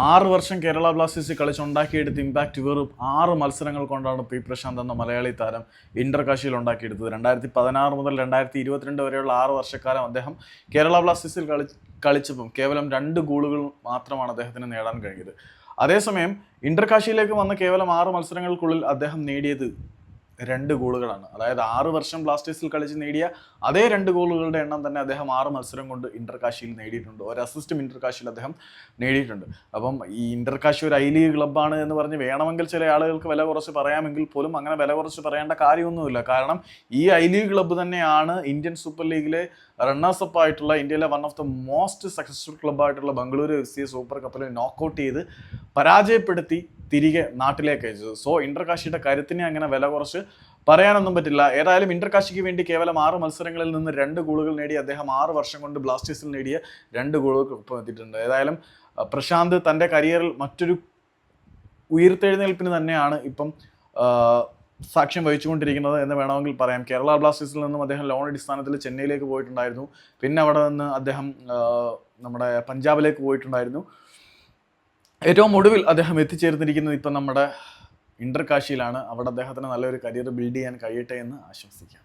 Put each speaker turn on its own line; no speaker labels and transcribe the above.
ആറ് വർഷം Kerala Blasters കളിച്ചുണ്ടാക്കിയെടുത്ത impact വെറും ആറ് മത്സരങ്ങൾ കൊണ്ടാണ് പി പ്രശാന്ത് എന്ന മലയാളി താരം ഇന്റർ കാശിയിൽ ഉണ്ടാക്കിയെടുത്തത്. രണ്ടായിരത്തി പതിനാറ് മുതൽ രണ്ടായിരത്തി ഇരുപത്തിരണ്ട് വരെയുള്ള ആറ് വർഷക്കാലം അദ്ദേഹം കേരള ബ്ലാസ്റ്റേഴ്സിൽ കളി കളിച്ചപ്പം കേവലം രണ്ട് ഗോളുകൾ മാത്രമാണ് അദ്ദേഹത്തിന് നേടാൻ കഴിഞ്ഞത്. അതേസമയം ഇന്റർ കാശിയിലേക്ക് വന്ന കേവലം ആറ് മത്സരങ്ങൾക്കുള്ളിൽ അദ്ദേഹം നേടിയത് രണ്ട് ഗോളുകളാണ്. അതായത് ആറ് വർഷം ബ്ലാസ്റ്റേഴ്സിൽ കളിച്ച് നേടിയ അതേ രണ്ട് ഗോളുകളുടെ എണ്ണം തന്നെ അദ്ദേഹം ആറ് മത്സരം കൊണ്ട് ഇന്റർകാശിയിൽ നേടിയിട്ടുണ്ട്. ഒരു അസിസ്റ്റും ഇന്റർകാശിയിൽ അദ്ദേഹം നേടിയിട്ടുണ്ട്. അപ്പം ഈ ഇന്റർകാശി ഒരു ഐ ലീഗ് ക്ലബ്ബാണ് എന്ന് പറഞ്ഞ് വേണമെങ്കിൽ ചില ആളുകൾക്ക് വില കുറച്ച് പറയാമെങ്കിൽ പോലും അങ്ങനെ വില കുറച്ച് പറയേണ്ട കാര്യമൊന്നുമില്ല. കാരണം ഈ ഐ ലീഗ് ക്ലബ്ബ് തന്നെയാണ് ഇന്ത്യൻ സൂപ്പർ ലീഗിലെ റണ്ണേഴ്സ് അപ്പ് ആയിട്ടുള്ള ഇന്ത്യയിലെ one of the most successful ക്ലബ്ബായിട്ടുള്ള Bengaluru F C super കപ്പിൽ നോക്കൗട്ട് ചെയ്ത് പരാജയപ്പെടുത്തി തിരികെ നാട്ടിലേക്ക് അയച്ചത്. സോ ഇന്റർകാശിയുടെ കരുത്തിനെ അങ്ങനെ വില കുറച്ച് പറയാനൊന്നും പറ്റില്ല. ഏതായാലും ഇന്റർകാശിക്ക് വേണ്ടി കേവലം ആറ് മത്സരങ്ങളിൽ നിന്ന് രണ്ട് ഗോളുകൾ നേടി അദ്ദേഹം ആറ് വർഷം കൊണ്ട് ബ്ലാസ്റ്റേഴ്സിൽ നേടിയ രണ്ട് ഗോളുകൾ ഒപ്പം എത്തിയിട്ടുണ്ട്. ഏതായാലും പ്രശാന്ത് തന്റെ കരിയറിൽ മറ്റൊരു ഉയർത്തെഴുന്നേൽപ്പിന് തന്നെയാണ് ഇപ്പം സാക്ഷ്യം വഹിച്ചുകൊണ്ടിരിക്കുന്നത് എന്ന് വേണമെങ്കിൽ പറയാം. കേരള ബ്ലാസ്റ്റേഴ്സിൽ നിന്നും അദ്ദേഹം ലോൺ അടിസ്ഥാനത്തിൽ ചെന്നൈയിലേക്ക് പോയിട്ടുണ്ടായിരുന്നു. പിന്നെ അവിടെ നിന്ന് അദ്ദേഹം നമ്മുടെ പഞ്ചാബിലേക്ക് പോയിട്ടുണ്ടായിരുന്നു. ഏറ്റവും ഒടുവിൽ അദ്ദേഹം എത്തിച്ചേർന്നിരിക്കുന്നത് ഇപ്പം നമ്മുടെ ഇന്റർ കാശിയിലാണ് അവിടെ അദ്ദേഹത്തിന് നല്ലൊരു കരിയർ ബിൽഡ് ചെയ്യാൻ കഴിയട്ടെ എന്ന് ആശംസിക്കാം.